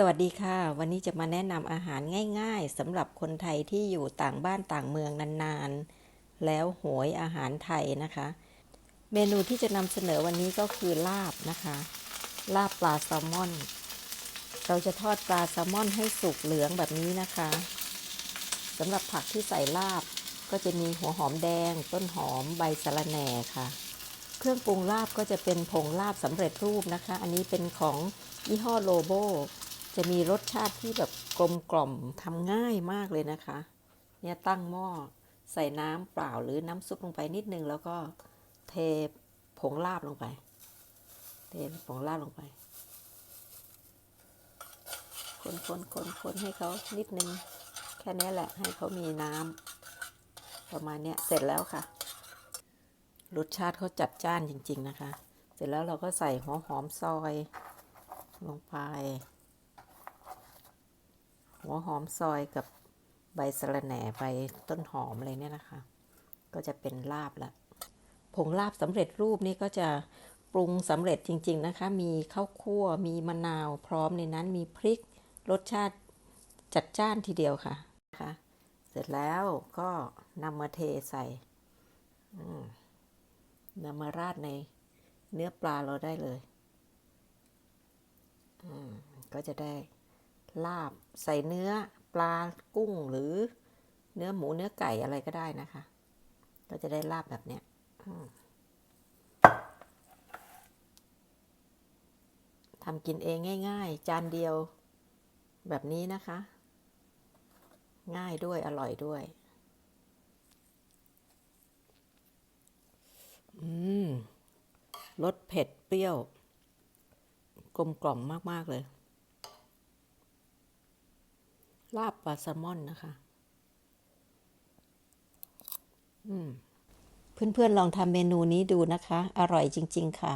สวัสดีค่ะ วันนี้จะมาแนะนำอาหารง่ายๆสำหรับคนไทยที่อยู่ต่างบ้านต่างเมืองนานๆ แล้วโหยอาหารไทยนะคะ เมนูที่จะนำเสนอวันนี้ก็คือลาบนะคะ ลาบปลาแซลมอน เราจะทอดปลาแซลมอนให้สุกเหลืองแบบนี้นะคะสำหรับผักที่ใส่ลาบก็จะมีหัวหอมแดง ต้นหอมใบสะระแหน่ค่ะ เครื่องปรุงลาบก็จะเป็นผงลาบสำเร็จรูปนะคะ อันนี้เป็นของยี่ห้อโลโบ จะมีรสชาติที่แบบกลมกล่อมทำง่ายมากเลยนะคะ เนี่ยตั้งหม้อใส่น้ำเปล่าหรือน้ำซุปลงไปนิดนึง แล้วก็เทผงลาบลงไป เทผงลาบลงไป คนคนคนคนให้เขานิดนึง แค่นี้แหละให้เขามีน้ำประมาณเนี้ยเสร็จแล้วค่ะ รสชาติเขาจัดจ้านจริง ๆ นะคะ เสร็จแล้วเราก็ใส่หัวหอมซอยลงไป หัวหอมซอยกับใบสะระแหน่ใบต้นหอมอะไรเนี่ยนะคะ ก็จะเป็นลาบละผงลาบสำเร็จรูปนี่ก็จะปรุงสำเร็จจริง ๆนะคะ มีข้าวคั่ว มีมะนาวพร้อมในนั้นมีพริก รสชาติจัดจ้านทีเดียวค่ะนะคะเสร็จแล้วก็นำมาเทใส่นำมาราดในเนื้อปลาเราได้เลยอืมก็จะได้ ลาบใส่เนื้อปลากุ้งหรือเนื้อหมูเนื้อไก่อะไรก็ได้นะคะ ก็จะได้ลาบแบบเนี้ยทำกินเองง่าย ๆ จานเดียวแบบนี้นะคะ ง่ายด้วยอร่อยด้วย อืมรสเผ็ดเปรี้ยว กลมกล่อมมาก ๆ เลย ลาบปลาแซลมอนนะคะ อืม เพื่อนๆลองทำเมนูนี้ดูนะคะ อร่อยจริง ๆ ค่ะ